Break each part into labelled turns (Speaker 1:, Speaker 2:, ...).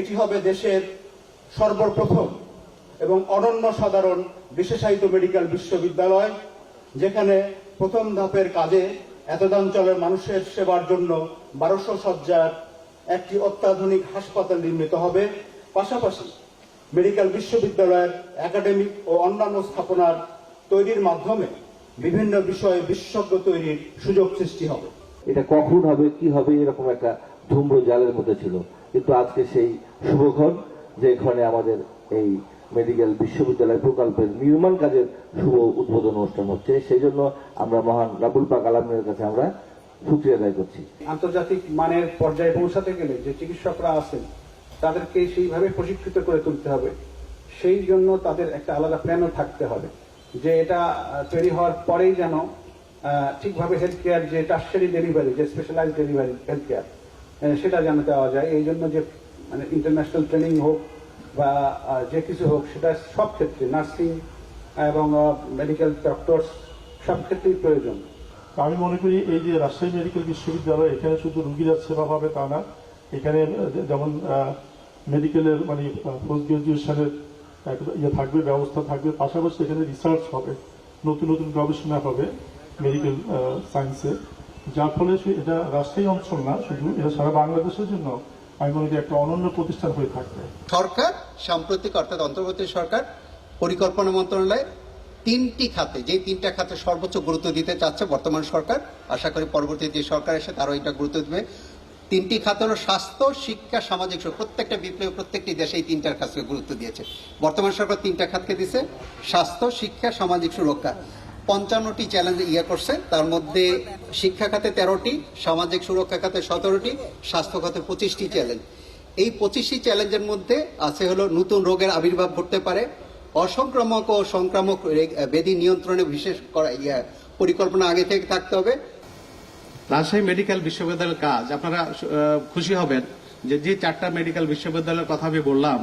Speaker 1: এটি হবে দেশের সর্বপ্রথম এবং অনন্য সাধারণ বিশেষায়িত মেডিকেল বিশ্ববিদ্যালয়, যেখানে প্রথম ধাপের কাজে এতদাঞ্চলের মানুষের সেবার জন্য বারোশো শয্যার একটি অত্যাধুনিক হাসপাতাল নির্মিত হবে। পাশাপাশি মেডিকেল বিশ্ববিদ্যালয়ের একাডেমিক ও অন্যান্য স্থাপনার তৈরির মাধ্যমে বিভিন্ন বিষয়ে বিশেষজ্ঞ তৈরির সুযোগ সৃষ্টি হবে।
Speaker 2: এটা কখন হবে, কি হবে, এরকম একটা ধূম্র জালের মধ্যে ছিল। কিন্তু আজকে সেই শুভক্ষণ, যে এখানে আমাদের এই মেডিকেল বিশ্ববিদ্যালয় প্রকল্পের নির্মাণ কাজের শুভ উদ্বোধন অনুষ্ঠান হচ্ছে। সেই জন্য আমরা মহান রাবুল পাক আলমের কাছে আমরা শুক্রিয়া আদায় করছি।
Speaker 3: আন্তর্জাতিক মানের পর্যায়ে পৌঁছাতে গেলে যে চিকিৎসকরা আছেন, তাদেরকে সেইভাবে প্রশিক্ষিত করে তুলতে হবে। সেই জন্য তাদের একটা আলাদা প্ল্যানও থাকতে হবে, যে এটা তৈরি হওয়ার পরেই যেন ঠিকভাবে হেলথ কেয়ার যে টার্সারি ডেলিভারি যে স্পেশালাইজ ডেলিভারি হেলথ কেয়ার সেটা যেন দেওয়া যায়। এই জন্য যে মানে ইন্টারন্যাশনাল ট্রেনিং হোক বা যে কিছু হোক, সেটা সব ক্ষেত্রে নার্সিং এবং মেডিকেল ডক্টরস সব ক্ষেত্রেই প্রয়োজন।
Speaker 4: আমি মনে করি এই যে রাজশাহী মেডিকেল বিশ্ববিদ্যালয়, এখানে শুধু রুগীরা সেবা পাবে তা না, এখানে যেমন মেডিকেলের মানে পোস্ট গ্রাজুয়েশনের ইয়ে থাকবে, ব্যবস্থা থাকবে, পাশাপাশি এখানে রিসার্চ হবে, নতুন নতুন গবেষণা হবে মেডিকেল সায়েন্সে যার ফলে এটা রাজশাহী অঞ্চল না, শুধু এটা সারা বাংলাদেশের জন্য। আমি মনে করি একটা অনন্য প্রতিষ্ঠান হয়ে থাকবে।
Speaker 5: সরকার, সাম্প্রতিক অর্থাৎ অন্তর্বর্তী সরকার, পরিকল্পনা মন্ত্রণালয় তিনটি খাতে যে তিনটা খাতে সর্বোচ্চ গুরুত্ব দিতে চাচ্ছে বর্তমান সরকার। আশা করি পরবর্তী যে সরকার এসে তারও এটা গুরুত্ব দেবে। তিনটি খাত হলো স্বাস্থ্য, শিক্ষা, সামাজিক প্রত্যেকটা বিপ্লবী প্রত্যেকটি দেশে এই তিনটার খাতকে গুরুত্ব দিয়েছে। বর্তমান সরকার তিনটা খাতকে দিছে। স্বাস্থ্য, শিক্ষা, সামাজিক সুরক্ষা। পঞ্চান্নটি চ্যালেঞ্জ ইয়ে করছে। তার মধ্যে শিক্ষা খাতে তেরোটি সামাজিক সুরক্ষা খাতে সতেরোটি স্বাস্থ্য খাতে পঁচিশটি চ্যালেঞ্জ। এই পঁচিশটি চ্যালেঞ্জের মধ্যে আছে হলো নতুন রোগের আবির্ভাব ঘটতে পারে অসংক্রামক ও সংক্রামক ব্যাধি নিয়ন্ত্রণে বিশেষ করা ইয়ে, পরিকল্পনা আগে থেকে থাকতে হবে।
Speaker 6: রাজশাহী মেডিকেল বিশ্ববিদ্যালয়ের কাজ আপনারা খুশি হবেন যে যে চারটা মেডিকেল বিশ্ববিদ্যালয়ের কথা আমি বললাম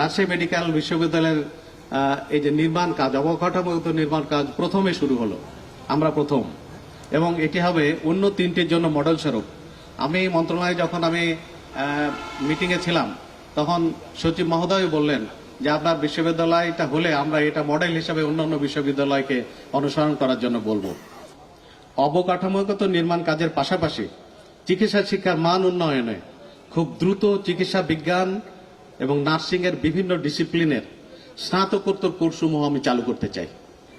Speaker 6: রাজশাহী মেডিকেল বিশ্ববিদ্যালয়ের এই যে নির্মাণ কাজ, অবকাঠামোগত নির্মাণ কাজ প্রথমে শুরু হলো। আমরা প্রথম। এবং এটি হবে অন্য তিনটির জন্য মডেল স্বরূপ। আমি মন্ত্রণালয়ে যখন আমি মিটিংয়ে ছিলাম, তখন সচিব মহোদয় বললেন যে, আপনার বিশ্ববিদ্যালয়টা হলে আমরা এটা মডেল হিসাবে অন্যান্য বিশ্ববিদ্যালয়কে অনুসরণ করার জন্য বলব। অবকাঠামোগত নির্মাণ কাজের পাশাপাশি চিকিৎসা শিক্ষার মান উন্নয়নে খুব দ্রুত চিকিৎসা বিজ্ঞান এবং নার্সিং এর বিভিন্ন ডিসিপ্লিনের স্নাতকোত্তর কোর্সসমূহ আমি চালু করতে চাই।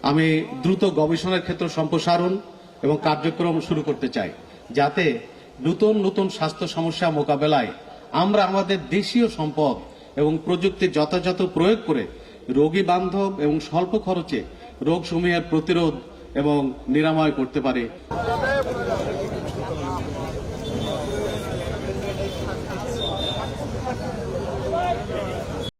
Speaker 6: আমি দ্রুত গবেষণার ক্ষেত্র সম্প্রসারণ এবং কার্যক্রম শুরু করতে চাই, যাতে নতুন নতুন স্বাস্থ্য সমস্যা মোকাবেলায় আমরা আমাদের দেশীয় সম্পদ এবং প্রযুক্তির যথাযথ প্রয়োগ করে রোগী বান্ধব এবং স্বল্প খরচে রোগ রোগসমূহের প্রতিরোধ এবং নিরাময় করতে পারে।